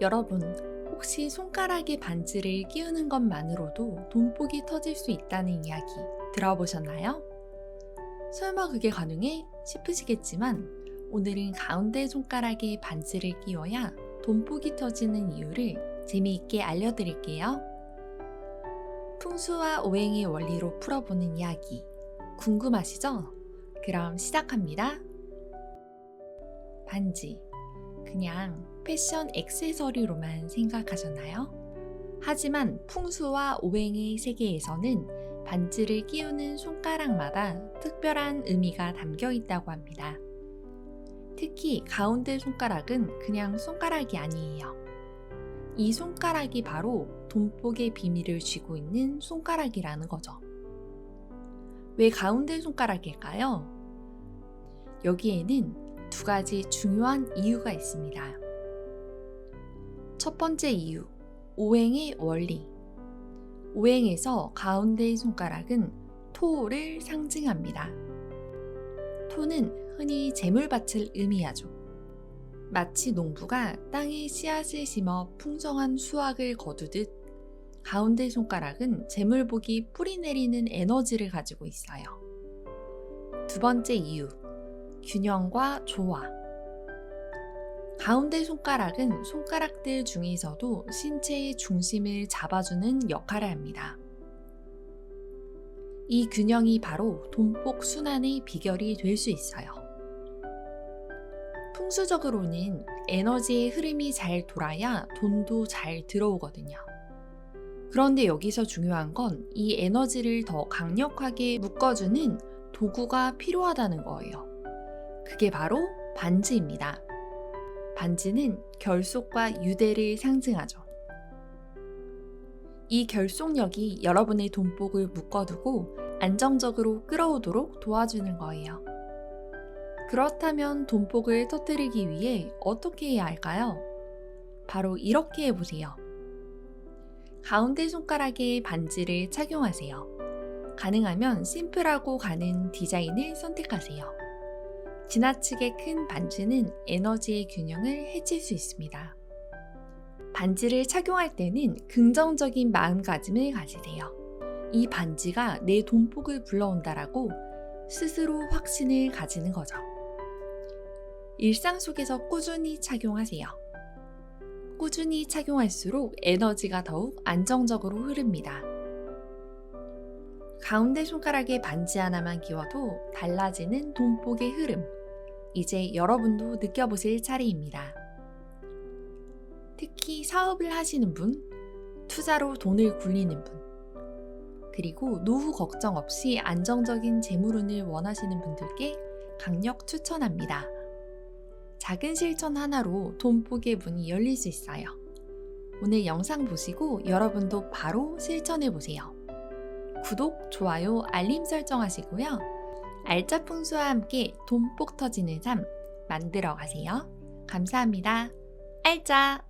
여러분, 혹시 손가락에 반지를 끼우는 것만으로도 돈복이 터질 수 있다는 이야기 들어보셨나요? 설마 그게 가능해? 싶으시겠지만 오늘은 가운데 손가락에 반지를 끼워야 돈복이 터지는 이유를 재미있게 알려드릴게요. 풍수와 오행의 원리로 풀어보는 이야기 궁금하시죠? 그럼 시작합니다. 반지. 그냥 패션 액세서리로만 생각하셨나요? 하지만 풍수와 오행의 세계에서는 반지를 끼우는 손가락마다 특별한 의미가 담겨 있다고 합니다. 특히 가운데 손가락은 그냥 손가락이 아니에요. 이 손가락이 바로 돈복의 비밀을 쥐고 있는 손가락이라는 거죠. 왜 가운데 손가락일까요? 여기에는 두 가지 중요한 이유가 있습니다. 첫 번째 이유, 오행의 원리. 오행에서 가운데의 손가락은 토를 상징합니다. 토는 흔히 재물밭을 의미하죠. 마치 농부가 땅에 씨앗을 심어 풍성한 수확을 거두듯 가운데 손가락은 재물복이 뿌리 내리는 에너지를 가지고 있어요. 두 번째 이유, 균형과 조화. 가운데 손가락은 손가락들 중에서도 신체의 중심을 잡아주는 역할을 합니다. 이 균형이 바로 돈복 순환의 비결이 될 수 있어요. 풍수적으로는 에너지의 흐름이 잘 돌아야 돈도 잘 들어오거든요. 그런데 여기서 중요한 건 이 에너지를 더 강력하게 묶어주는 도구가 필요하다는 거예요. 그게 바로 반지입니다. 반지는 결속과 유대를 상징하죠. 이 결속력이 여러분의 돈복을 묶어두고 안정적으로 끌어오도록 도와주는 거예요. 그렇다면 돈복을 터뜨리기 위해 어떻게 해야 할까요? 바로 이렇게 해보세요. 가운데 손가락에 반지를 착용하세요. 가능하면 심플하고 가는 디자인을 선택하세요. 지나치게 큰 반지는 에너지의 균형을 해칠 수 있습니다. 반지를 착용할 때는 긍정적인 마음가짐을 가지세요. 이 반지가 내 돈복을 불러온다라고 스스로 확신을 가지는 거죠. 일상 속에서 꾸준히 착용하세요. 꾸준히 착용할수록 에너지가 더욱 안정적으로 흐릅니다. 가운데 손가락에 반지 하나만 끼워도 달라지는 돈복의 흐름. 이제 여러분도 느껴보실 차례입니다. 특히 사업을 하시는 분, 투자로 돈을 굴리는 분, 그리고 노후 걱정 없이 안정적인 재물운을 원하시는 분들께 강력 추천합니다. 작은 실천 하나로 돈복의 문이 열릴 수 있어요. 오늘 영상 보시고 여러분도 바로 실천해 보세요. 구독, 좋아요, 알림 설정 하시고요. 알짜 풍수와 함께 돈복 터지는 삶 만들어 가세요. 감사합니다. 알짜!